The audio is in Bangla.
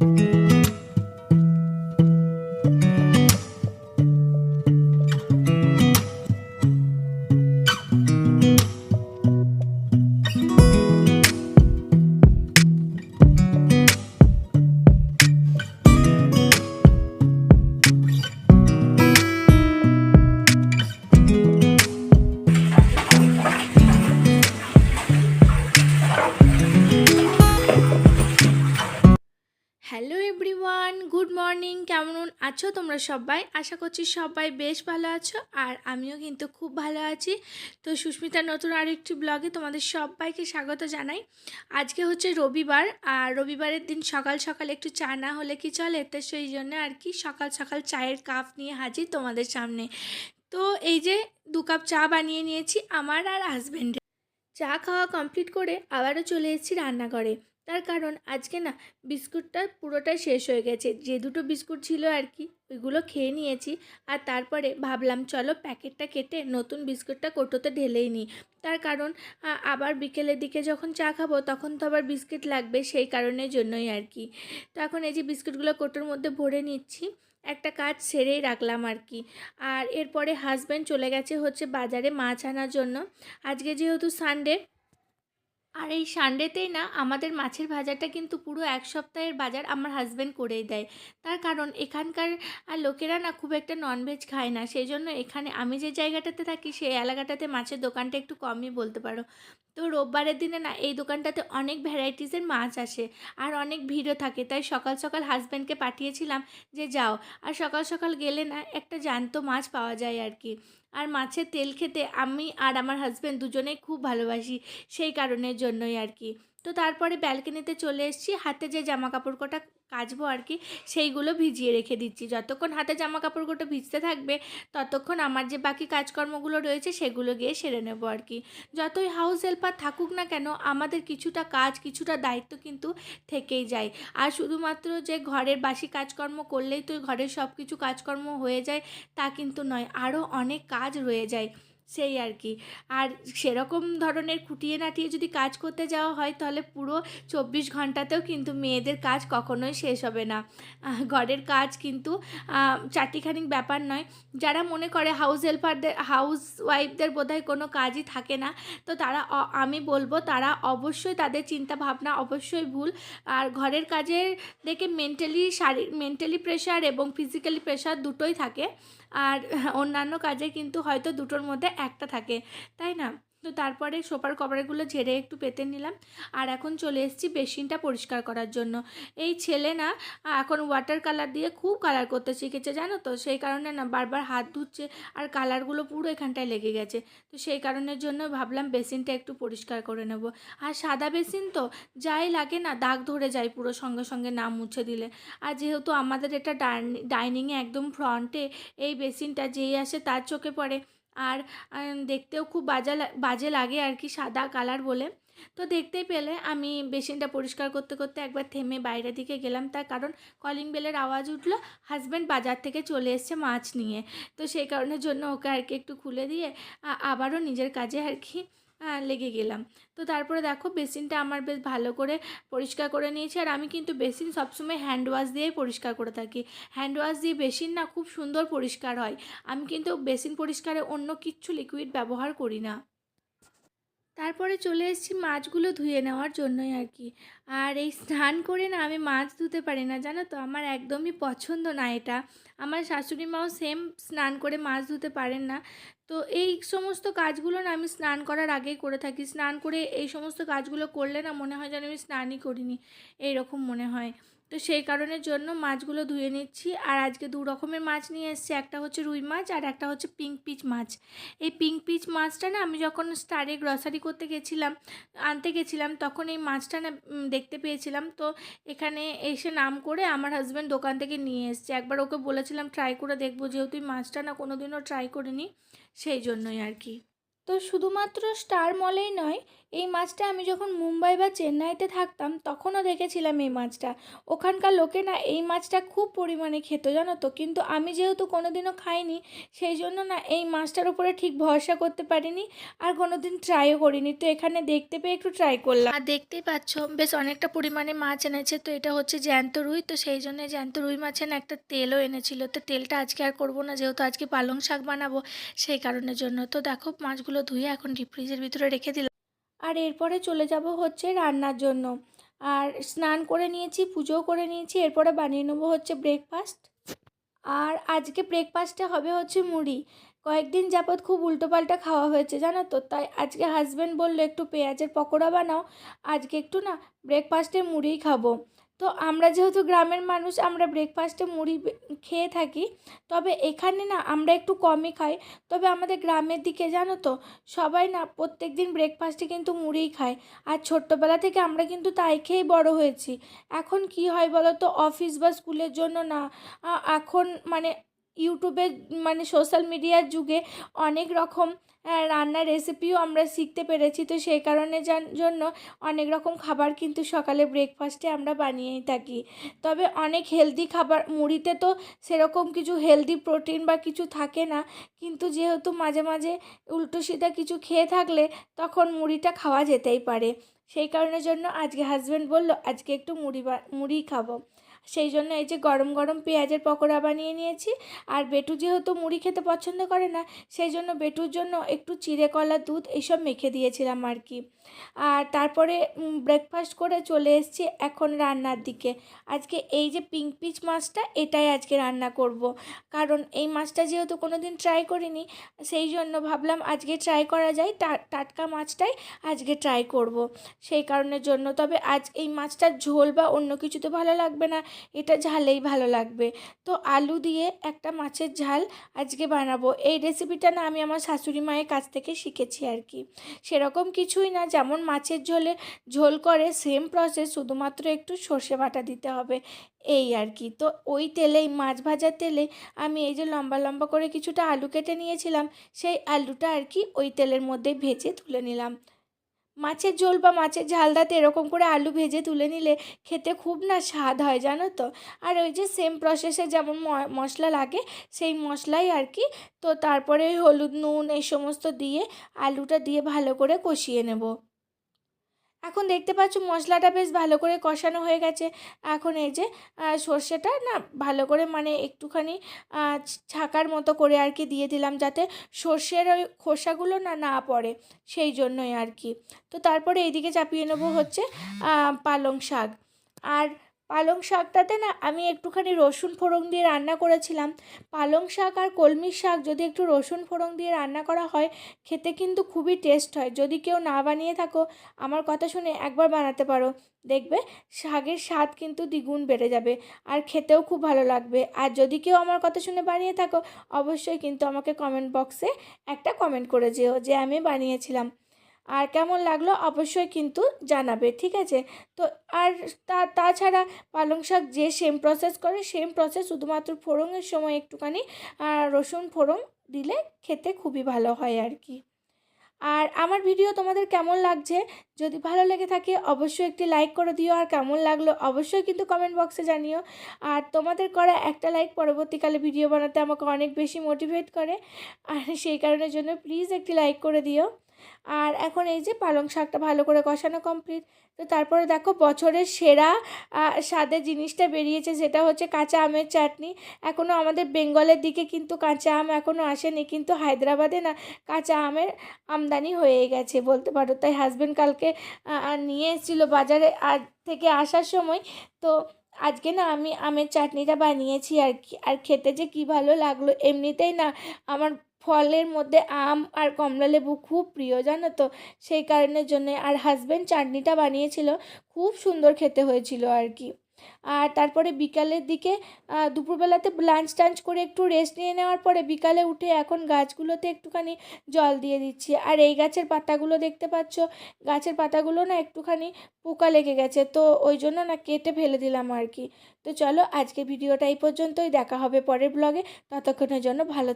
Mm-hmm. আছো তোমরা সবাই? আশা করছি সবাই বেশ ভালো আছো আর আমিও কিন্তু খুব ভালো আছি। তো সুস্মিতার নতুন আরেকটি ব্লগে তোমাদের সবাইকে স্বাগত জানাই। আজকে হচ্ছে রবিবার আর রবিবারের দিন সকাল সকাল একটু চা না হলে কি চলে? তো সেই জন্য আর কি সকাল সকাল চায়ের কাপ নিয়ে হাজির তোমাদের সামনে। তো এই যে দু কাপ চা বানিয়ে নিয়েছি আমার আর হাজব্যান্ডের চা খাওয়া কমপ্লিট করে আবারও চলে এসেছি রান্নাঘরে। তার কারণ আজকে না বিস্কুটটা পুরোটাই শেষ হয়ে গেছে। যে দুটো বিস্কুট ছিল আর কি, ওইগুলো খেয়ে নিয়েছি। আর তারপরে ভাবলাম, চলো প্যাকেটটা কেটে নতুন বিস্কুটটা কোটোতে ঢেলেই নিই। তার কারণ আবার বিকেলের দিকে যখন চা খাব, তখন তো আবার বিস্কিট লাগবে সেই কারণের জন্যই আর কি। তো এখন এই যে বিস্কুটগুলো কোটোর মধ্যে ভরে নিচ্ছি, একটা কাজ সেরেই রাখলাম আর কি। আর এরপরে হাজব্যান্ড চলে গেছে হচ্ছে বাজারে মাছ আনার জন্য। আজকে যেহেতু সানডে আর এই সানডেতেই না, আমাদের মাছের বাজারটা কিন্তু পুরো এক সপ্তাহের বাজার আমার হাজব্যান্ড করেই দেয়। তার কারণ এখানকার আর লোকেরা না খুব একটা ননভেজ খায় না। সেই জন্য এখানে আমি যে জায়গাটাতে থাকি, সেই এলাকাটাতে মাছের দোকানটা একটু কমই বলতে পারো। তো রোববারের দিনে না, এই দোকানটাতে অনেক ভ্যারাইটিসের মাছ আসে আর অনেক ভিড়ও থাকে। তাই সকাল সকাল হাজব্যান্ডকে পাঠিয়েছিলাম যে, যাও। আর সকাল সকাল গেলে না একটা জ্যান্ত মাছ পাওয়া যায় আর কি। আর মাছের তেল খেতে আমি আর আমার হাজব্যান্ড দুজনেই খুব ভালোবাসি সেই কারণের জন্যই আর কি। তো তারপরে ব্যালকনিতে চলে এসেছি, হাতে যে জামা কাপড় কটা কাচবো আর কি সেইগুলো ভিজিয়ে রেখে দিচ্ছি। যতক্ষণ হাতে জামা কাপড়গুলো ভিজতে থাকবে, ততক্ষণ আমার যে বাকি কাজকর্মগুলো রয়েছে সেগুলো গিয়ে সেরে নেব আর কি যতই হাউস হেল্পার থাকুক না কেন, আমাদের কিছুটা কাজ, কিছুটা দায়িত্ব কিন্তু থেকেই যায়। আর শুধুমাত্র যে ঘরের বাসি কাজকর্ম করলেই তো ঘরের সব কিছু কাজকর্ম হয়ে যায়, তা কিন্তু নয় আরও অনেক কাজ রয়ে যায়। সেই আর কি। আর সেরকম ধরনের খুঁটিয়ে নাটিয়ে যদি কাজ করতে যাওয়া হয়, তাহলে পুরো চব্বিশ ঘন্টাতেও কিন্তু মেয়েদের কাজ কখনোই শেষ হবে না। ঘরের কাজ কিন্তু চারটিখানিক ব্যাপার নয়। যারা মনে করে হাউস হেল্পারদের হাউস ওয়াইফদের বোধহয় কোনো কাজই থাকে না, তো তারা আমি বলব তারা অবশ্যই তাদের চিন্তা ভাবনা অবশ্যই ভুল। আর ঘরের কাজের দেখে মেন্টালি শারীর মেন্টালি প্রেশার এবং ফিজিক্যালি প্রেশার দুটোই থাকে। আর অন্যান্য কাজে কিন্তু হয়তো দুটোর মধ্যে একটা থাকে, তাই না? তো তারপরে সোপার কভারগুলো ঝেড়ে একটু পেতে নিলাম। আর এখন চলে এসেছি বেসিনটা পরিষ্কার করার জন্য। এই ছেলে না, এখন ওয়াটার কালার দিয়ে খুব কালার করতে শিখেছে, জানো তো? সেই কারণে না, বারবার হাত ধুচ্ছে আর কালারগুলো পুরো এখানটায় লেগে গেছে। তো সেই কারণের জন্য ভাবলাম বেসিনটা একটু পরিষ্কার করে নেব। আর সাদা বেসিন তো, যাই লাগে না, দাগ ধরে যায় পুরো সঙ্গে সঙ্গে না মুছে দিলে। আর যেহেতু আমাদের এটা ডাইনিংয়ে একদম ফ্রন্টে এই বেসিনটা যেই আসে তার চোখে পড়ে। আর দেখতেও খুব বাজা বাজে লাগে আর কি সাদা কালার বলে। তো দেখতেই পেলে আমি বেসিনটা পরিষ্কার করতে করতে একবার থেমে বাইরের দিকে গেলাম। তার কারণ কলিং বেলের আওয়াজ উঠল হাজব্যান্ড বাজার থেকে চলে এসছে মাছ নিয়ে। তো সেই কারণের জন্য ওকে আর কি একটু খুলে দিয়ে আবারও নিজের কাজে আর কি লেগে গেলাম। তো তারপরে দেখো বেসিনটা আমার বেশ ভালো করে পরিষ্কার করে নিয়েছি। আর আমি কিন্তু বেসিন সবসময় হ্যান্ড ওয়াশ দিয়েই পরিষ্কার করে থাকি। হ্যান্ড ওয়াশ দিয়ে বেসিন না খুব সুন্দর পরিষ্কার হয়। আমি কিন্তু বেসিন পরিষ্কারে অন্য কিচ্ছু লিকুইড ব্যবহার করি না। তারপরে চলে এসেছি মাছগুলো ধুয়ে নেওয়ার জন্যই আর কি। আর এই স্নান করে না আমি মাছ ধুতে পারি না, জানো তো? আমার একদমই পছন্দ না এটা। আমার শাশুড়ি মাও সেম স্নান করে মাছ ধুতে পারেন না। তো এই সমস্ত কাজগুলো না আমি স্নান করার আগেই করে থাকি। স্নান করে এই সমস্ত কাজগুলো করলে না মনে হয় যেন আমি স্নানই করিনি। এইরকম মনে হয়। তো সেই কারণের জন্য মাছগুলো ধুয়ে নিচ্ছি। আর আজকে দু রকমের মাছ নিয়ে এসেছি। একটা হচ্ছে রুই মাছ আর একটা হচ্ছে পিঙ্ক পিচ মাছ। এই পিঙ্ক পিচ মাছটা না আমি যখন স্টারে গ্রসারি করতে গেছিলাম, আনতে গেছিলাম, তখন এই মাছটা না দেখতে পেয়েছিলাম। তো এখানে এসে নাম করে আমার হাজব্যান্ড দোকান থেকে নিয়ে এসছে। একবার ওকে বলেছিলাম ট্রাই করে দেখব যেহেতু এই মাছটা না কোনো দিনও ট্রাই করিনি, সেই জন্যই আর কি। তো শুধুমাত্র স্টার মলেই নয় এই মাছটা আমি যখন মুম্বাই বা চেন্নাইতে থাকতাম, তখনও দেখেছিলাম এই মাছটা। ওখানকার লোকে না এই মাছটা খুব পরিমাণে খেত, জানো তো? কিন্তু আমি যেহেতু কোনোদিনও খাইনি, সেই জন্য না এই মাছটার উপরে ঠিক ভরসা করতে পারিনি আর কোনো দিন ট্রাইও করিনি। তো এখানে দেখতে পেয়ে একটু ট্রাই করলাম। আর দেখতেই পাচ্ছ, বেশ অনেকটা পরিমাণে মাছ এনেছে। তো এটা হচ্ছে জ্যান্ত রুই। তো সেই জন্য জ্যান্ত রুই মাছের একটা তেলও এনেছিল। তো তেলটা আজকে আর করব না, যেহেতু আজকে পালং শাক বানাবো সেই কারণের জন্য। তো দেখো, মাছগুলো ধুয়ে এখন ডিপ ফ্রিজের ভিতরে রেখে দিলাম। আর এরপরে চলে যাব হচ্ছে রান্নার জন্য। আর স্নান করে নিয়েছি পুজো করে নিয়েছি, এরপরে বানিয়ে নেব হচ্ছে ব্রেকফাস্ট আর আজকে ব্রেকফাস্টে হবে হচ্ছে মুড়ি। কয়েকদিন যাবৎ খুব উল্টোপাল্টা খাওয়া হয়েছে, জানো তো? তাই আজকে হাজব্যান্ড বলল, একটু পেঁয়াজের পকোড়া বানাও। আজকে একটু না ব্রেকফাস্টে মুড়িই খাব। তো আমরা যেহেতু গ্রামের মানুষ, আমরা ব্রেকফাস্টে মুড়ি খেয়ে থাকি। তবে এখানে না, আমরা একটু কমই খাই। তবে আমাদের গ্রামের দিকে জানো তো, সবাই না প্রত্যেক দিন ব্রেকফাস্টে কিন্তু মুড়িই খায়। আর ছোট্টবেলা থেকে আমরা কিন্তু তাই খেয়েই বড় হয়েছি। এখন কি হয় বলো তো অফিস বা স্কুলের জন্য না এখন মানে ইউটিউবে মানে সোশ্যাল মিডিয়ার যুগে অনেক রকম রান্নার রেসিপিও আমরা শিখতে পেরেছি। তো সেই কারণে জন্য অনেক রকম খাবার কিন্তু সকালে ব্রেকফাস্টে আমরা বানিয়েই থাকি। তবে অনেক হেলদি খাবার, মুড়িতে তো সেরকম কিছু হেলদি প্রোটিন বা কিছু থাকে না। কিন্তু যেহেতু মাঝে মাঝে উল্টো সিধা কিছু খেয়ে থাকলে তখন মুড়িটা খাওয়া যেতেই পারে। সেই কারণের জন্য আজকে হাজব্যান্ড বলল, আজকে একটু মুড়ি মুড়ি খাব। সেই জন্য এই যে গরম গরম পেঁয়াজের পকোড়া বানিয়ে নিয়েছি। আর বেটু যেহেতু মুড়ি খেতে পছন্দ করে না, সেই জন্য বেটুর জন্য একটু চিড়ে কলা, দুধ এইসব মেখে দিয়েছিলাম আর কি। আর তারপরে ব্রেকফাস্ট করে চলে এসেছি এখন রান্নার দিকে। আজকে এই যে পিঙ্ক পিচ মাছটা, এটাই আজকে রান্না করব। কারণ এই মাছটা যেহেতু কোনো দিন ট্রাই করিনি, সেই জন্য ভাবলাম আজকে ট্রাই করা যায় টাটকা মাছটাই আজকে ট্রাই করব। সেই কারণের জন্য। তবে আজ এই মাছটার ঝোল বা অন্য কিছু তো ভালো লাগবে না। এটা ঝালেই ভালো লাগবে। তো আলু দিয়ে একটা মাছের ঝাল আজকে বানাবো। এই রেসিপিটা না আমি আমার শাশুড়ি মায়ের কাছ থেকে শিখেছি আর কি। সেরকম কিছুই না, যেমন মাছের ঝোলে ঝোল করে সেম প্রসেস শুধুমাত্র একটু সর্ষে বাটা দিতে হবে, এই আর কি। তো ওই তেলেই, মাছ ভাজার তেলে আমি এই যে লম্বা লম্বা করে কিছুটা আলু কেটে নিয়েছিলাম, সেই আলুটা আর কি ওই তেলের মধ্যে ভেজে তুলে নিলাম। মাছের ঝোল বা মাছের ঝালদাতে এরকম করে আলু ভেজে তুলে নিলে খেতে খুব না স্বাদ হয়, জানো তো? আর ওই যে সেম প্রসেসে যেমন মশলা লাগে, সেই মশলাই আর কি। তো তারপরে হলুদ, নুন এই সমস্ত দিয়ে আলুটা দিয়ে ভালো করে কষিয়ে নেব। এখন দেখতে পাচ্ছ মশলাটা বেশ ভালো করে কষানো হয়ে গেছে। এখন এই যে সর্ষেটা না ভালো করে মানে একটুখানি ছাকার মতো করে আর কি দিয়ে দিলাম যাতে সর্ষের ওই খোসাগুলো না না পড়ে সেই জন্যই আর কি। তো তারপরে এইদিকে চাপিয়ে নেব হচ্ছে পালং শাক। আর পালং শাকটাতে না আমি একটুখানি রসুন ফোড়ন দিয়ে রান্না করেছিলাম। পালং শাক আর কলমির শাক যদি একটু রসুন ফোড়ন দিয়ে রান্না করা হয়, খেতে কিন্তু খুবই টেস্ট হয়। যদি কেউ না বানিয়ে থাকো, আমার কথা শুনে একবার বানাতে পারো। দেখবে শাকের স্বাদ কিন্তু দ্বিগুণ বেড়ে যাবে আর খেতেও খুব ভালো লাগবে। আর যদি কেউ আমার কথা শুনে বানিয়ে থাকো, অবশ্যই কিন্তু আমাকে কমেন্ট বক্সে একটা কমেন্ট করে যেও যে আমি বানিয়েছিলাম। আর কেমন লাগল অবশ্যই কিন্তু জানাবে, ঠিক আছে? তো আর তা, তাছাড়া পালং শাক যে সেম প্রসেস করে সেম প্রসেস শুধুমাত্র ফোড়নের সময় একটুখানি রসুন ফোড়ন দিলে খেতে খুবই ভালো হয় আর কি। আর আমার ভিডিও তোমাদের কেমন লাগছে? যদি ভালো লেগে থাকে অবশ্যই একটি লাইক করে দিও, আর কেমন লাগল অবশ্যই কিন্তু কমেন্ট বক্সে জানিও। আর তোমাদের করা একটা লাইক পরবর্তীকালে ভিডিও বানাতে আমাকে অনেক বেশি মোটিভেট করে। আর সেই কারণের জন্য প্লিজ একটি লাইক করে দিও। আর এখন এই যে পালং শাকটা ভালো করে কষানো কমপ্লিট তো তারপরে দেখো বছরের সেরা আহ, স্বাদের জিনিসটা বেরিয়েছে সেটা হচ্ছে কাঁচা আমের চাটনি। এখনও আমাদের বেঙ্গলের দিকে কিন্তু কাঁচা আম এখনও আসেনি কিন্তু হায়দ্রাবাদে না কাঁচা আমের আমদানি হয়ে গেছে বলতে পারো। তাই হাজব্যান্ড কালকে নিয়ে এসেছিল বাজারে আজ থেকে আসার সময়। তো আজকে না আমি আমের চাটনিটা বানিয়েছি আর কি আর খেতে যে কী ভালো লাগল এমনিতেই না আমার ফলের মধ্যে আম আর কমলা লেবু খুব প্রিয়, জানো তো? সেই কারণের জন্যে আর হাজবেন্ড চাটনিটা বানিয়েছিল, খুব সুন্দর খেতে হয়েছিল আর কি। আর তারপরে বিকালের দিকে দুপুরবেলাতে লাঞ্চ টাঞ্চ করে একটু রেস্ট নিয়ে নেওয়ার পরে বিকালে উঠে এখন গাছগুলোতে একটুখানি জল দিয়ে দিচ্ছি। আর এই গাছের পাতাগুলো দেখতে পাচ্ছ? গাছের পাতাগুলো না একটুখানি পোকা লেগে গেছে, তো ওই জন্য না কেটে ফেলে দিলাম আর কি। তো চলো আজকে ভিডিওটা এই পর্যন্তই, দেখা হবে পরের ব্লগে ততক্ষণের জন্য ভালো।